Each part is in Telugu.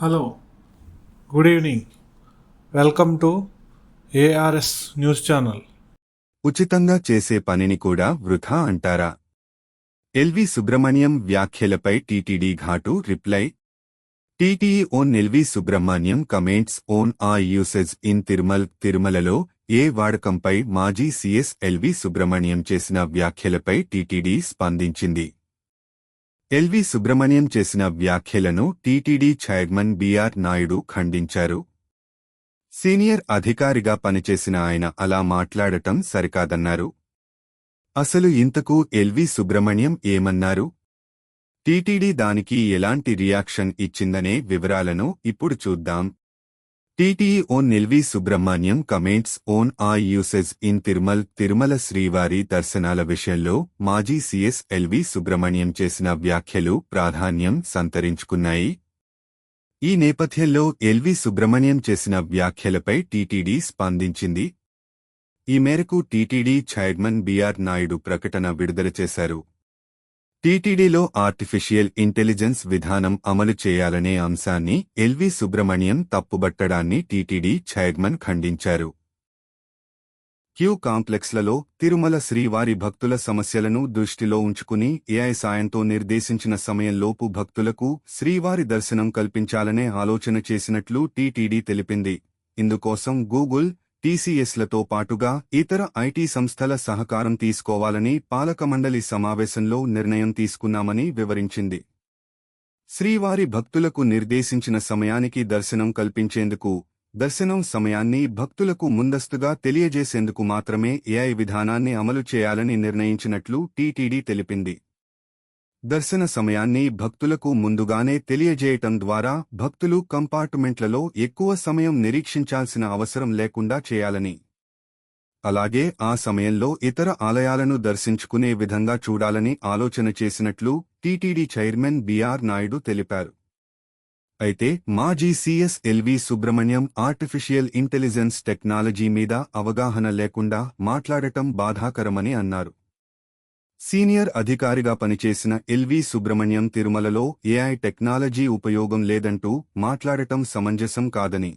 Hello good evening. Welcome to ARS news channel. ఉచితంగా చేసే పనిని కూడా వృథా అంటారా? ఎల్వి సుబ్రహ్మణ్యం వ్యాఖ్యలపై టీటీడీ ఘాటు reply. TTD on LV Subrahmanyam comments on ఆ యూసేజ్ ఇన్ తిరుమల్ తిరుమలలో ఏ వాడకంపై మాజీ సీఎస్ ఎల్వి సుబ్రహ్మణ్యం చేసిన వ్యాఖ్యలపై టీటీడీ స్పందించింది. ఎల్వి సుబ్రహ్మణ్యం చేసిన వ్యాఖ్యలను టీటీడీ చైర్మన్ బీఆర్ నాయుడు ఖండించారు. సీనియర్ అధికారిగా పనిచేసిన ఆయన అలా మాట్లాడటం సరికాదన్నారు. అసలు ఇంతకు ఎల్వి సుబ్రహ్మణ్యం ఏమన్నారు? టీటీడీ దానికి ఎలాంటి రియాక్షన్ ఇచ్చిందనే వివరాలను ఇప్పుడు చూద్దాం. TTD on L V Subrahmanyam comments on ఆ యూసెజ్ ఇన్ తిరుమల్ తిరుమల శ్రీవారి దర్శనాల విషయంలో మాజీ సీఎస్ ఎల్వి సుబ్రహ్మణ్యం చేసిన వ్యాఖ్యలు ప్రాధాన్యం సంతరించుకున్నాయి. ఈ నేపథ్యంలో ఎల్వి సుబ్రహ్మణ్యం చేసిన వ్యాఖ్యలపై టీటీడీ స్పందించింది. ఈ మేరకు టీటీడీ చైర్మన్ బీఆర్ నాయుడు ప్రకటన విడుదల చేశారు. టీటీడీలో ఆర్టిఫిషియల్ ఇంటెలిజెన్స్ విధానం అమలు చేయాలనే అంశాన్ని ఎల్వి సుబ్రహ్మణ్యం తప్పుబట్టడాన్ని టీటీడీ చైర్మన్ ఖండించారు. క్యూ కాంప్లెక్స్లలో తిరుమల శ్రీవారి భక్తుల సమస్యలను దృష్టిలో ఉంచుకుని ఏఐ సాయంతో నిర్దేశించిన సమయంలోపు భక్తులకు శ్రీవారి దర్శనం కల్పించాలనే ఆలోచన చేసినట్లు టీటీడీ తెలిపింది. ఇందుకోసం గూగుల్ టీసీఎస్లతో పాటుగా ఇతర ఐటీ సంస్థల సహకారం తీసుకోవాలని పాలకమండలి సమావేశంలో నిర్ణయం తీసుకున్నామని వివరించింది. శ్రీవారి భక్తులకు నిర్దేశించిన సమయానికి దర్శనం కల్పించేందుకు దర్శనం సమయాన్ని భక్తులకు ముందస్తుగా తెలియజేసేందుకు మాత్రమే ఏఐ విధానాన్ని అమలు చేయాలని నిర్ణయించినట్లు టీటీడీ తెలిపింది. దర్శన సమయాన్ని భక్తులకు ముందుగానే తెలియజేయటం ద్వారా భక్తులు కంపార్ట్మెంట్లలో ఎక్కువ సమయం నిరీక్షించాల్సిన అవసరం లేకుండా చేయాలని. అలాగే ఆ సమయంలో ఇతర ఆలయాలను దర్శించుకునే విధంగా చూడాలని ఆలోచన చేసినట్లు టీటీడీ చైర్మన్ బీఆర్ నాయుడు తెలిపారు. అయితే మాజీ CS LV Subrahmanyam artificial intelligence technology మీద అవగాహన లేకుండా మాట్లాడటం బాధాకరమని అన్నారు. సీనియర్ అధికారిగా పనిచేసిన ఎల్వి సుబ్రహ్మణ్యం తిరుమలలో ఏఐ టెక్నాలజీ ఉపయోగం లేదంటూ మాట్లాడటం సమంజసం కాదని.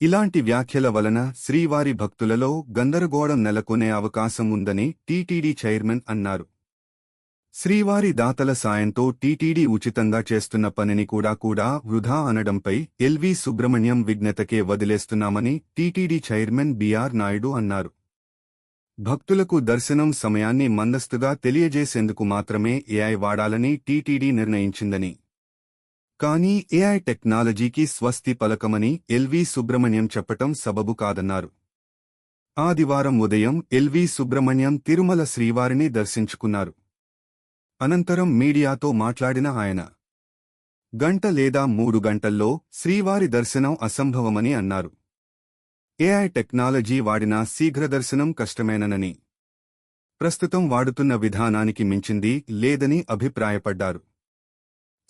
ఇలాంటి వ్యాఖ్యల వలన శ్రీవారి భక్తులలో గందరగోళం నెలకొనే అవకాశం ఉందని టీటీడీ చైర్మన్ అన్నారు. శ్రీవారి దాతల సాయంతో టీటీడీ ఉచితంగా చేస్తున్న పనిని కూడా కూడా వృధా అనడంపై ఎల్వి సుబ్రహ్మణ్యం విజ్ఞతకే వదిలేస్తున్నామని టీటీడీ చైర్మన్ బీఆర్ నాయుడు అన్నారు. భక్తులకు దర్శనం సమయాన్ని మందస్తుగా తెలియజేసేందుకు మాత్రమే ఏఐ వాడాలని టీటీడీ నిర్ణయించిందని. కానీ ఏఐ టెక్నాలజీకి స్వస్తి పలకమని ఎల్వి సుబ్రహ్మణ్యం చెప్పటం సబబు కాదన్నారు. ఆదివారం ఉదయం ఎల్వి సుబ్రహ్మణ్యం తిరుమల శ్రీవారిని దర్శించుకున్నారు. అనంతరం మీడియాతో మాట్లాడిన ఆయన. గంట లేదా మూడు గంటల్లో శ్రీవారి దర్శనం అసంభవమని అన్నారు. ఏఐ టెక్నాలజీ వాడినా శీఘ్రదర్శనం కష్టమేననని. ప్రస్తుతం వాడుతున్న విధానానికి మించింది లేదని అభిప్రాయపడ్డారు.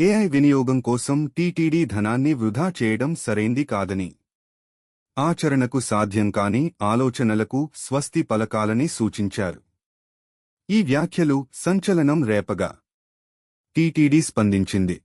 ఏఐ వినియోగం కోసం టీటీడీ ధనాన్ని వృధా చేయడం సరైంది కాదని. ఆచరణకు సాధ్యం కాని ఆలోచనలకు స్వస్తి పలకాలని సూచించారు. ఈ వ్యాఖ్యలు సంచలనం రేపగా. టీటీడీ స్పందించింది.